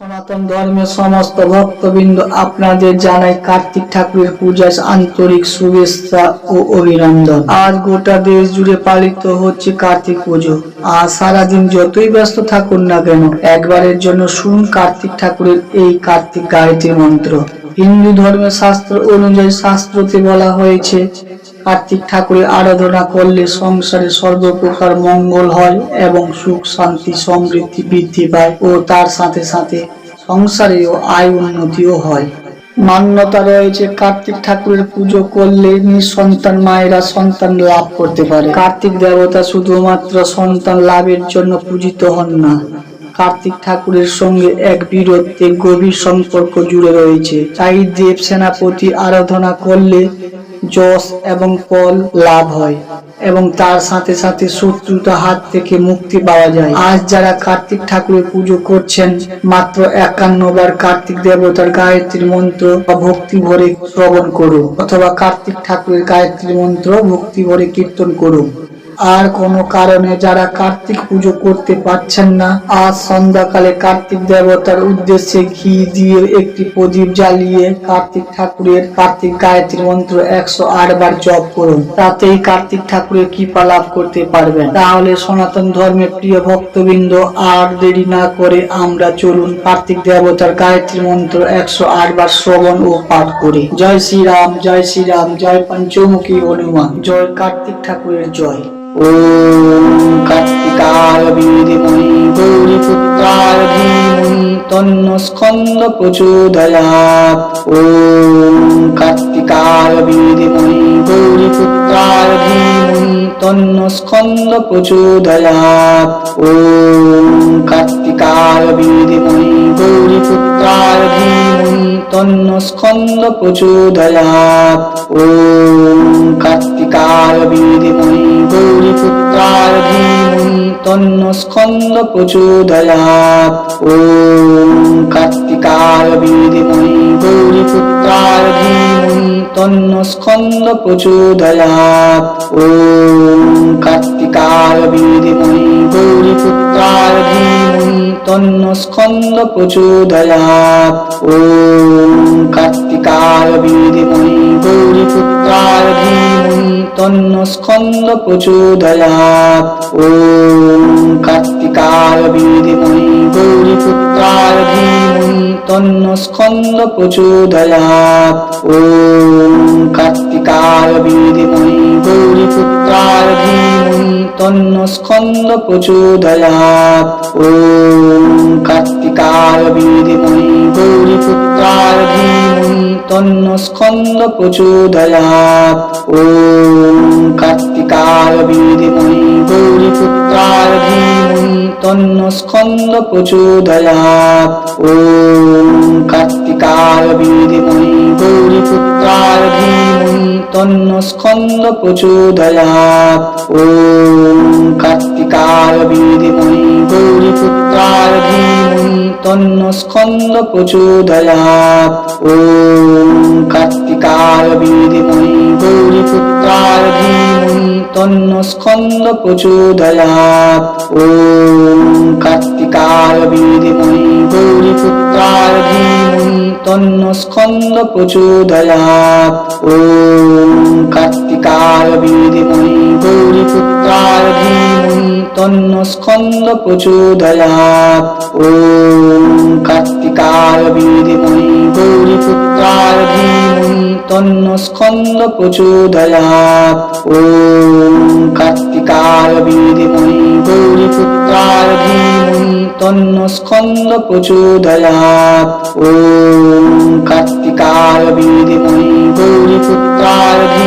সনাতন ধর্মের সমস্ত ভক্তবৃন্দ আপনাদের জানাই কার্তিক ঠাকুরের পূজায় আন্তরিক শুভেচ্ছা ও অভিনন্দন। আজ গোটা দেশ জুড়ে পালিত হচ্ছে কার্তিক পুজো। আর সারাদিন যতই ব্যস্ত থাকুন না কেন, একবারের জন্য শুনুন কার্তিক ঠাকুরের এই কার্তিক গায়ত্রী মন্ত্র। হিন্দু ধর্মের শাস্ত্র অনুযায়ী শাস্ত্রতে বলা হয়েছে কার্তিক ঠাকুরের আরাধনা করলে সংসারে সর্বপ্রকার মঙ্গল হয় এবং সুখ, শান্তি, সমৃদ্ধি বৃদ্ধি পায় ও তার সাথে সাথে সংসারেও আয় উন্নতিও হয়। মান্যতা রয়েছে, কার্তিক ঠাকুরের পুজো করলে নিঃসন্তান মায়েরা সন্তান লাভ করতে পারে। কার্তিক দেবতা শুধুমাত্র সন্তান লাভের জন্য পূজিত হন না, কার্তিক ঠাকুরের সঙ্গে এক বীরত্বের গভীর সম্পর্ক জুড়ে রয়েছে। তাই দেব সেনাপতি আরাধনা করলে যশ এবং ফল লাভ হয় এবং তার সাথে সাথে শত্রুতা হাত থেকে মুক্তি পাওয়া যায়। আজ যারা কার্তিক ঠাকুরের পুজো করছেন, মাত্র একান্ন বার কার্তিক দেবতার গায়ত্রীর মন্ত্র বা ভক্তি ভরে শ্রবণ করুন অথবা কার্তিক ঠাকুরের গায়ত্রী মন্ত্র ভক্তি ভরে কীর্তন করুন। আর কোনো কারণে যারা কার্তিক পুজো করতে পারছেন না, আজ সন্ধ্যাকালে কার্তিক দেবতার উদ্দেশ্যে ঘি দিয়ে একটি প্রদীপ জ্বালিয়ে কার্তিক ঠাকুরের কার্তিক গায়ত্রী মন্ত্র একশো আট বার জপ করুন। তাতেই কার্তিক ঠাকুরের কৃপা লাভ করতে পারবেন। তাহলে সনাতন ধর্মের প্রিয় ভক্তবৃন্দ, আর দেরি না করে আমরা চলুন কার্তিক দেবতার গায়ত্রী মন্ত্র একশো আট বার শ্রবণ ও পাঠ করি। জয় শ্রীরাম জয় শ্রীরাম, জয় পঞ্চমুখী হনুমান, জয় কার্তিক ঠাকুরের জয়। ওম কার্তিকায় বীরময়ী গৌরীপুত্রায় ধীমহি তন্ন স্কন্দ প্রচোদয়াৎ ওম কার্তিকায় বীরময়ী গৌরীপুত্রায় ধীমহি তন্ন স্কন্দ প্রচোদয়াৎ ওম কার্তিকায় বীরময়ী গৌরীপুত্রায় ধীমহি তন্ন স্কন্দ প্রচোদয়াৎ ওম কার্তিকায় বীরময়ী स्कन्द प्रचोदयात् ॐ कार्तिकाय विद्महे गौरीपुत्राय धीमहि तन्नो स्कन्द प्रचोदयात् ॐ कार्तिकाय विद्महे गौरीपुत्राय धीमहि तन्नो स्कन्द प्रचोदयात् ॐ कार्तिकाय विद्महे गौरीपुत्राय धीमहि तन्नो स्कन्द प्रचोदयात् ॐ कार्तिकाय তন্নস্কন্দ প্রচোদয়াত ওম কার্তিকায় বীরময় গৌরীপুত্রায় ধীমহি তন্নস্কন্দ প্রচোদয়াত ওম কার্তিকায় বীরময় গৌরীপুত্রায় ধীমহি তন্ন স্কন্দ প্রচোদয়াত ওম কার্তিকায় বীরময়ী গৌরীপুত্রায় ধীমহি তন্ন স্কন্দ ওম गौरीपुत्राय धीमहि तन्नो स्कन्द प्रचोदयात् ॐ कार्तिकाय विद्महे गौरीपुत्राय धीमहि तन्नो स्कन्द प्रचोदयात् ॐ कार्तिकाय विद्महे गौरीपुत्राय धीमहि तन्नो स्कन्द प्रचोदयात् ॐ कार्तिकाय विद्महे गौरीपुत्राय धीमहि तन्नो स्कन्द प्रचोदयात् প্রচোদয়াৎ ওম কার্তিকায় বীরমণি গৌরীপুত্রায় ধীমহি তন্ন স্কন্দ প্রচোদয়াৎ ওম কার্তিকায় বীরমণি গৌরীপুত্রায় ধীমহি তন্ন স্কন্দ প্রচোদয়াৎ ওম কার্তিকায় বীরমণি গৌরীপুত্রায় ধীমহি তন্ন স্কন্দ প্রচোদয়াৎ ওম কার্তিকায় ववीति मुनिं गौरिपुत्राय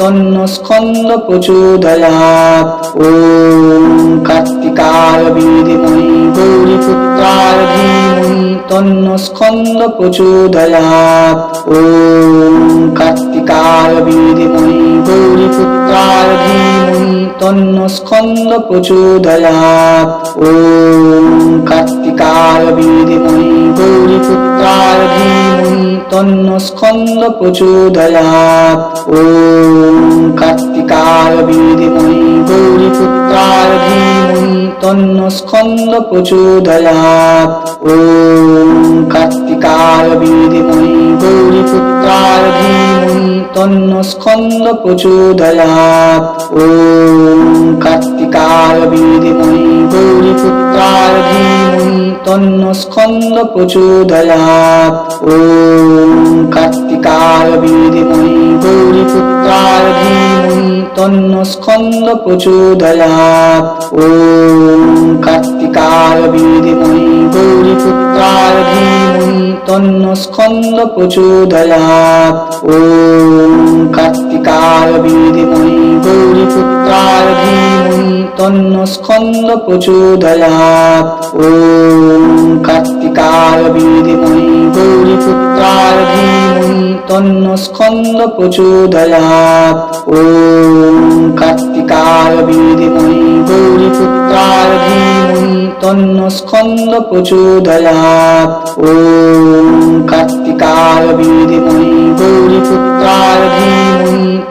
তন্ন স্কন্দ প্রচোদয়াত ওম কার্তিকায় বীরময়ী গৌরীপুত্রায় ধীমহি তন্ন স্কন্দ প্রচোদয়াত ওম কার্তিকায় বীরময়ী গৌরীপুত্রায় ধীমহি তন্ন স্কন্দ প্রচোদয়াত ওম কার্তিকায় বীরময়ী গৌরীপুত্রায় ধীমহি তন্ন স্কন্দ প্রচোদয়াত ওম বিধিমহি গৌরীপুত্রার ধীমহি তন্ন স্কন্দ প্রচোদয়াৎ ওম কার্তিকায় বিধিমহি গৌরীপুত্রার ধীমহি তন্ন স্কন্দ প্রচোদয়াৎ ওম কার্তিকায় বিধিমহি গৌরীপুত্রার ধীমহি তন্ন স্কন্দ প্রচোদয়াৎ ওম কার্তিকায় বিধিমহি গৌরীপুত্রার ধীমহি তন্ন স্কন্দ Thank you. ধীমহি তন্ন স্কন্দ প্রচোদয়াৎ। ওম কার্তিকায় বিধিমহি গৌরীপুত্রার ধীমহি তন্ন স্কন্দ প্রচোদয়াৎ। ওম কার্তিকায় বিধিমহি গৌরীপুত্রার ধীমহি তন্ন স্কন্দ ওম কার্তিকায় বিধিমহি গৌরীপুত্রার ধীমহি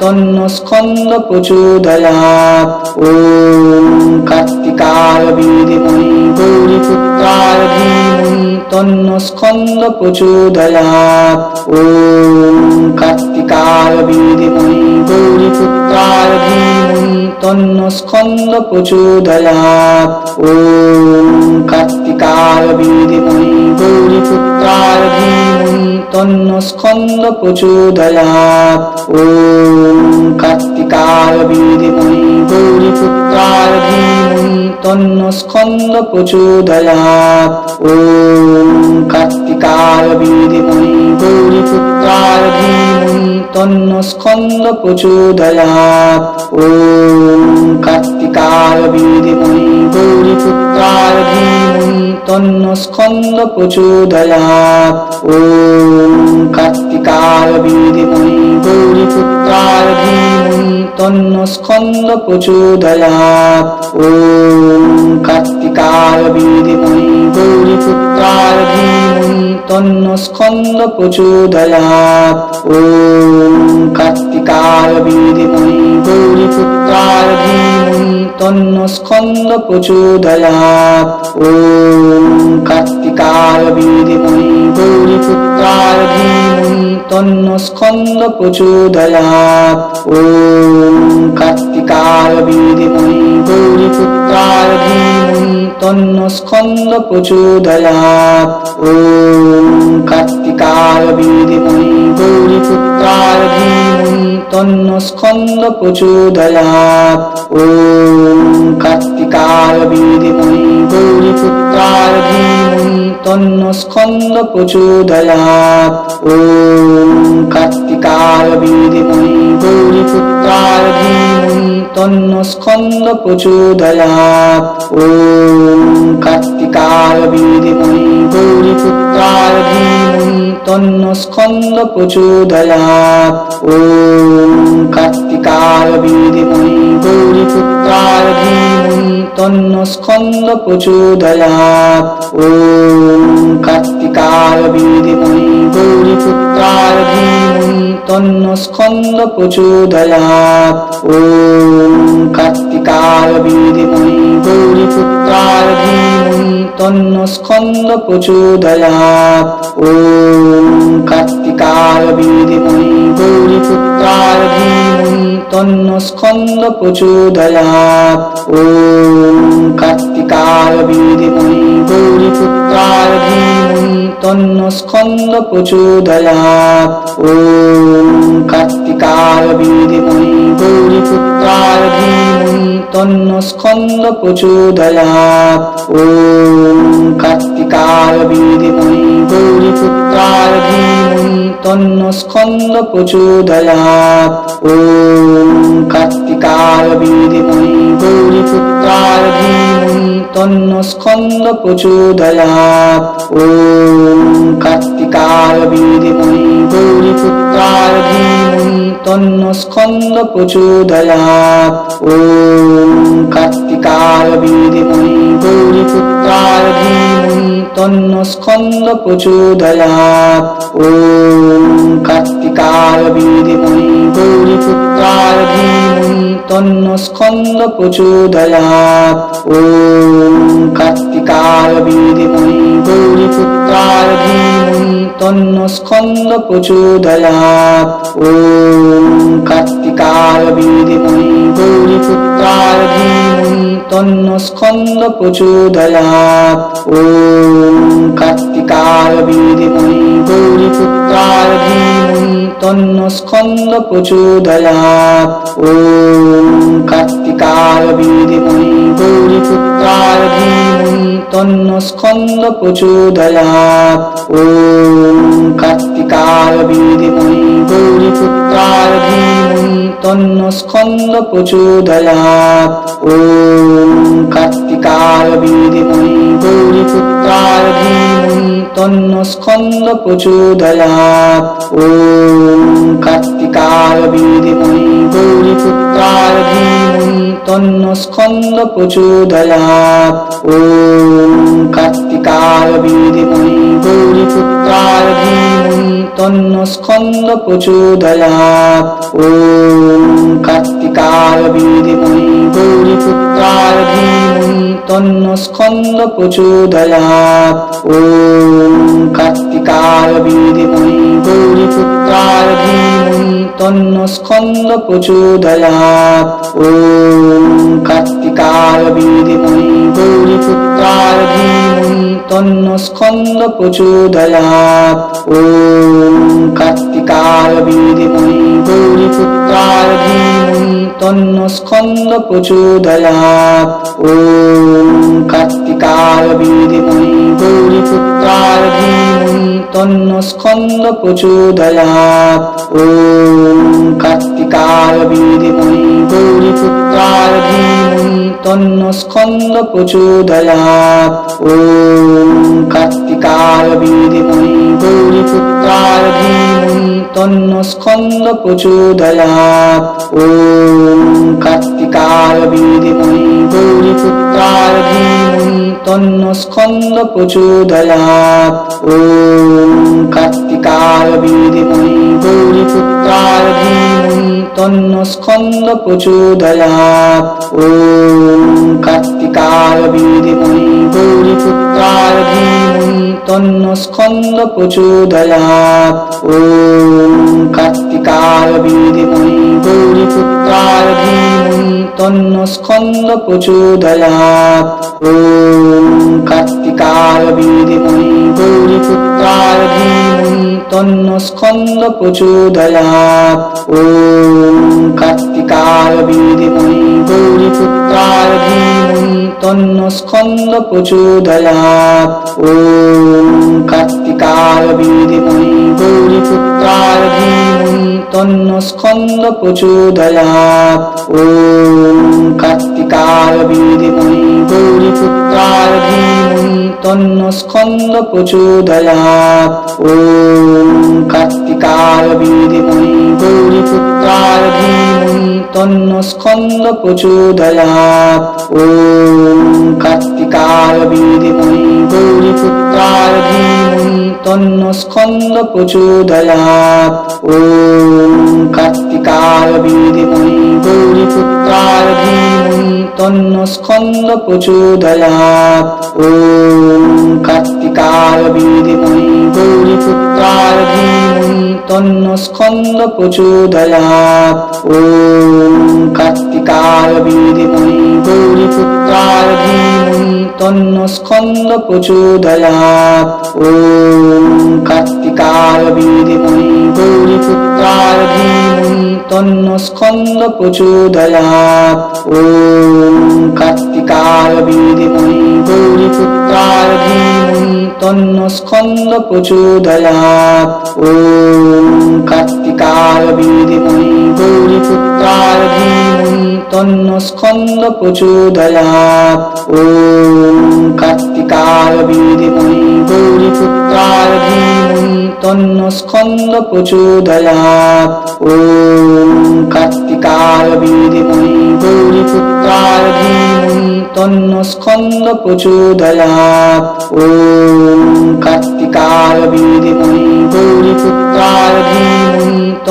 তন্ন স্কন্দ প্রচোদয়াৎ ওম কার্তিকায় বিধিমহি গৌরীপুত্রার ধীমহি তন্ন স্কন্দ প্রচোদয়াৎ ওম কার্তিকায় বিধিমহি গৌরীপুত্রার ধীমহি তন্ন স্কন্দ প্রচোদয়াৎ ওম কার্তিকায় প্রচোদয়াৎ। ওম কার্তিকায় বিধিমহি গৌরীপুত্রার ধীমহি তন্ন স্কন্দ প্রচোদয়াৎ। ওম কার্তিকায় বিধিমহি গৌরীপুত্রার ধীমহি তন্ন স্কন্দ প্রচোদয়াৎ। ওম কার্তিকায় বিধিমহি গৌরীপুত্রার ধীমহি তন্ন স্কন্দ প্রচোদয়াৎ। ওম কার্তিকায় কার্তিকায় বিধিমহি গৌরীপুত্রার ধীমহি তন্ন স্কন্দ প্রচোদয়াৎ ওম কার্তিকায় বিধিমহি গৌরীপুত্রার ধীমহি তন্ন স্কন্দ প্রচোদয়াৎ ওম কার্তিকায় বিধিমহি গৌরীপুত্রার ধীমহি তন্ন স্কন্দ প্রচোদয়াৎ ওম কার্তিকায় বিধিমহি গৌরীপুত্রার ধীমহি তন্ন স্কন্দ প্রচোদয়াৎ। ওম কার্তিকায় তন্ন স্কন্দ প্রচোদয়াৎ ওম কার্তিকায় বিধিমহি গৌরীপুত্রার ধীমহি তন্ন স্কন্দ প্রচোদয়াৎ ওম কার্তিকায় বিধিমহি গৌরীপুত্রার ধীমহি তন্ন স্কন্দ প্রচোদয়াৎ ওম কার্তিকায় বিধিমহি গৌরীপুত্রার ধীমহি তন্ন স্কন্দ প্রচোদয়াৎ ওম কার্তিকায় ধীমহি তন্ন স্কন্দ প্রচোদয়াৎ ওম কার্তিকায় বিধিমহি গৌরীপুত্রার ধীমহি তন্ন স্কন্দ প্রচোদয়াৎ ওম কার্তিকায় বিধিমহি গৌরীপুত্রার ধীমহি তন্ন স্কন্দ প্রচোদয়াৎ ওম কার্তিকায় বিধিমহি গৌরীপুত্রার ধীমহি তন্ন স্কন্দ প্রচোদয়াৎ ওম কার্তিকায় বিধিমহি গৌরীপুত্রার ধীমহি তন্ন স্কন্দ প্রচোদয়াৎ ওম কার্তিকায় বিধিমহি গৌরীপুত্রার ধীমহি তন্ন স্কন্দ প্রচোদয়াৎ ওম কার্তিকায় বিধিমহি গৌরীপুত্রার ধীমহি তন্ন স্কন্দ প্রচোদয়াৎ ওম কার্তিকায় বিধিমহি গৌরীপুত্রার ধীমহি তন্ন স্কন্দ প্রচোদয়াৎ ওম কার্তিকায় বিধিমহি গৌরীপুত্রার ধীমহি তন্ন স্কন্দ প্রচোদয়াৎ ওম কার্তিকায় বিধিমহি গৌরীপুত্রার ধীমহি তন্ন স্কন্দ প্রচোদয়াৎ ওম কার্তিকায় বিধিমহি গৌরীপুত্রার ধীমহি তন্ন স্কন্দ প্রচোদয়াৎ। ওম কার্তিকায় গৌরীপুত্রায় তন্ন স্কন্দ প্রচোদয়াৎ ওম কার্তিকায় বীরমণি গৌরীপুত্রায় ধীমহি তন্ন স্কন্দ প্রচোদয়াৎ ওম কার্তিকায় বীরমণি গৌরীপুত্রায় ধীমহি তন্ন স্কন্দ প্রচোদয়াৎ ওম কার্তিকায় বীরমণি গৌরীপুত্রায় ধীমহি তন্ন স্কন্দ প্রচোদয়াৎ ওম কার্তিকায় বীরমণি গৌরীপুত্রায় ধীমহি তন্ন স্কন্দ প্রচোদয়াৎ ওম কার্তিকায় বীরমণি গৌরীপুত্রায় ধীমহি তন্ন স্কন্দ প্রচোদয়াৎ ওম কার্তিকায় বীরমণি গৌরীপুত্রায় ধীমহি তন্ন স্কন্দ প্রচোদয়াৎ ওম কার্তিকায় বীরমণি তন্ন স্কন্দ প্রচোদয়াৎ ওম কার্তিকায় বীরমণি গৌরীপুত্রায় ধীমহি তন্ন স্কন্দ প্রচোদয়াৎ ওম কার্তিকায় বীরমণি গৌরীপুত্রায় স্কন্দ প্রচোদয়াৎ ওম কার্তিকায় বীরমণি গৌরীপুত্রায় তন্ন স্কন্দ প্রচোদয়াৎ ওম কার্তিকায় বীরমণি গৌরীপুত্রায় ধীমহি তন্ন স্কন্দ প্রচোদয়াৎ ওম কার্তিকায় বীরমণি গৌরীপুত্রায় ধীমহি তন্ন স্কন্দ প্রচোদয়াৎ ওম কার্তিকায় বীরমণি গৌরীপুত্রায় ধীমহি তন্ন স্কন্দ প্রচোদয়াৎ ওম কার্তিকায় বীরমণি গৌরীপুত্রায় ধীমহি তন্ন স্কন্দ প্রচোদয়াৎ ওম কার্তিকায় বীরমণি গৌরীপুত্রায় ধীমহি তন্ন স্কন্দ প্রচোদয়াৎ। ওম কার্তিকায় বীরমণি গৌরীপুত্রায় ধীমহি তন্ন স্কন্দ প্রচোদয়াৎ। ওম কার্তিকায় বীরমণি গৌরীপুত্রায় ধীমহি তন্ন স্কন্দ প্রচোদয়াৎ। ওম কার্তিকায় বীরমণি গৌরীপুত্রায় ধীমহি তন্ন স্কন্দ প্রচোদয়াৎ। ওম গৌরীপুত্রায় ধীমহি তন্ন স্কন্দ প্রচোদয়াৎ ওম কার্তিকায় বীরমণি গৌরীপুত্রায় ধীমহি তন্ন স্কন্দ প্রচোদয়াৎ ওম কার্তিকায় বীরমণি গৌরীপুত্রায় ধীমহি তন্ন স্কন্দ প্রচোদয়াৎ ওম কার্তিকায় বীরমণি গৌরীপুত্রায় ধীমহি তন্ন স্কন্দ প্রচোদয়াৎ ওম Thank you. ধীমহি তন্ন স্কন্দ প্রচোদয়াৎ ওম কার্তিকায় বীরমণি গৌরীপুত্রায় ধীমহি তন্ন স্কন্দ প্রচোদয়াৎ ওম কার্তিকায় বীরমণি গৌরীপুত্রায় ধীমহি তন্ন স্কন্দ প্রচোদয়াৎ ওম কার্তিকায় বীরমণি গৌরীপুত্রায় ধীমহি তন্ন স্কন্দ প্রচোদয়াৎ ওম কার্তিকায় বীরমণি গৌরীপুত্রায় ধীমহি তন্ন স্কন্দ প্রচোদয়াৎ ওম কার্তিকায় বীরমণি গৌরীপুত্রায় ধীমহি তন্ন স্কন্দ প্রচোদয়াৎ ওম কার্তিকায় বীরমণি গৌরীপুত্রায় ধীমহি তন্ন স্কন্দ প্রচোদয়াৎ ওম কার্তিকায় বীরমণি গৌরীপুত্রায় ধীমহি তন্ন স্কন্দ প্রচোদয়াৎ ওম কার্তিকায় বীরমণি গৌরীপুত্রায় ধীমহি তন্ন স্কন্দ প্রচোদয়াৎ ওম কার্তিকায় বীরমণি গৌরীপুত্রায় ধীমহি তন্ন স্কন্দ প্রচোদয়াৎ ওম কার্তিকায় বিধিমহি গৌরীপুত্রায়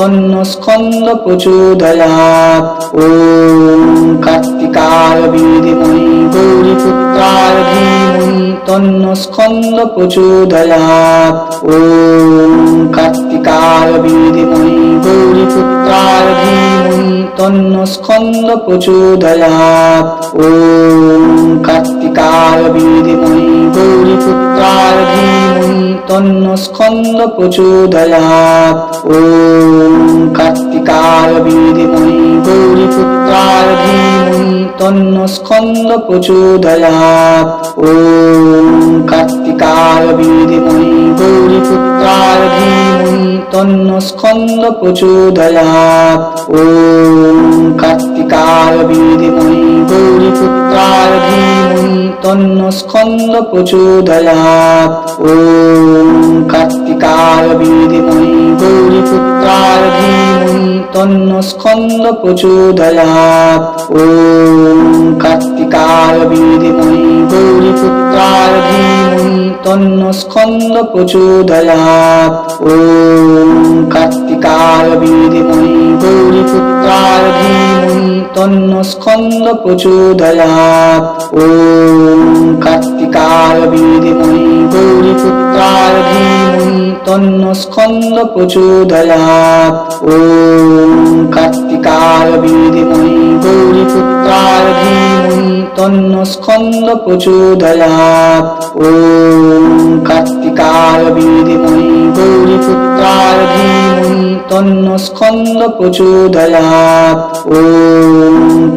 তন্ন স্কন্দ প্রচোদয়াৎ ওম কার্তিকায় বিধিমহি গৌরীপুত্রায় ধীমহি তন্ন স্কন্দ প্রচোদয়াৎ ওম কার্তিকায় বিধিমহি গৌরীপুত্রায় ধীমহি তন্ন স্কন্দ প্রচোদয়াৎ ওম কার্তিকায় বিধিমহি গৌরীপুত্রায় ধীমহি তন্ন স্কন্দ প্রচোদয়াৎ ওম কার্তিকায় বীরময়ী গৌরীপুত্রায় ধীমহি তন্ন স্কন্দ প্রচোদয়াৎ ওম কার্তিকায় বিধিমহি গৌরীপুত্রায় ধীমহি তন্ন স্কন্দ প্রচোদয়াৎ ওম কার্তিকায় বিধিমহি গৌরীপুত্রায় ধীমহি তন্ন স্কন্দ প্রচোদয়াৎ ওম কার্তিকায় বিধিমহি গৌরীপুত্রায় ধীমহি তন্ন স্কন্দ প্রচোদয়াৎ ওম তন্ন স্কন্দ প্রচোদয়াৎ। ওম কার্তিকায় বিধিমহি গৌরীপুত্রায় ধীমহি তন্ন স্কন্দ প্রচোদয়াৎ ওম কার্তিকায় বিধিমহি গৌরীপুত্রায় ধীমহি তন্ন স্কন্দ প্রচোদয়াৎ ওম কার্তিকায় বিধিমহি গৌরীপুত্রায় ধীমহি তন্ন স্কন্দ প্রচোদয়াৎ ওম কার্তিকায় বিধিমহি গৌরীপুত্রায় ধীমহি তন্ন স্কন্দ প্রচোদয়াৎ ওম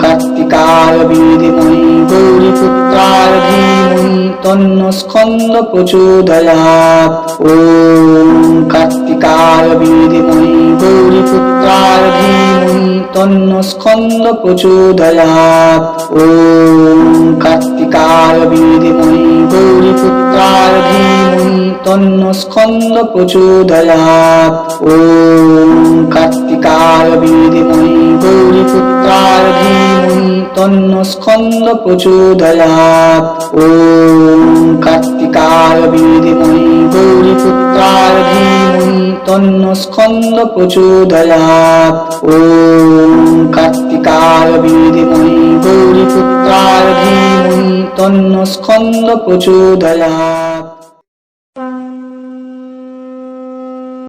কার্তিকায় বিধিমহি গৌরীপুত্রায় ধীমহি তন্ন স্কন্দ প্রচোদয়াৎ ওম কার্তিকায় বিধিমহি গৌরীপুত্রায় ধীমহি তন্ন স্কন্দ প্রচোদয়াৎ ওম কার্তিকায় বিধিমহি গৌরীপুত্রায় ধীমহি তন্ন স্কন্দ প্রচোদয়াৎ ওম কার্তিকায় বিধিমহি গৌরীপুত্রায় ধীমহি তন্ন স্কন্দ প্রচোদয়াৎ ওম কার্তিকায় বিধিমহি গৌরীপুত্রায় ধীমহি তন্ন স্কন্দ প্রচোদয়াৎ ওম কার্তিকায় বিধিমহি গৌরীপুত্রায় ধীমহি তন্ন স্কন্দ প্রচোদয়াৎ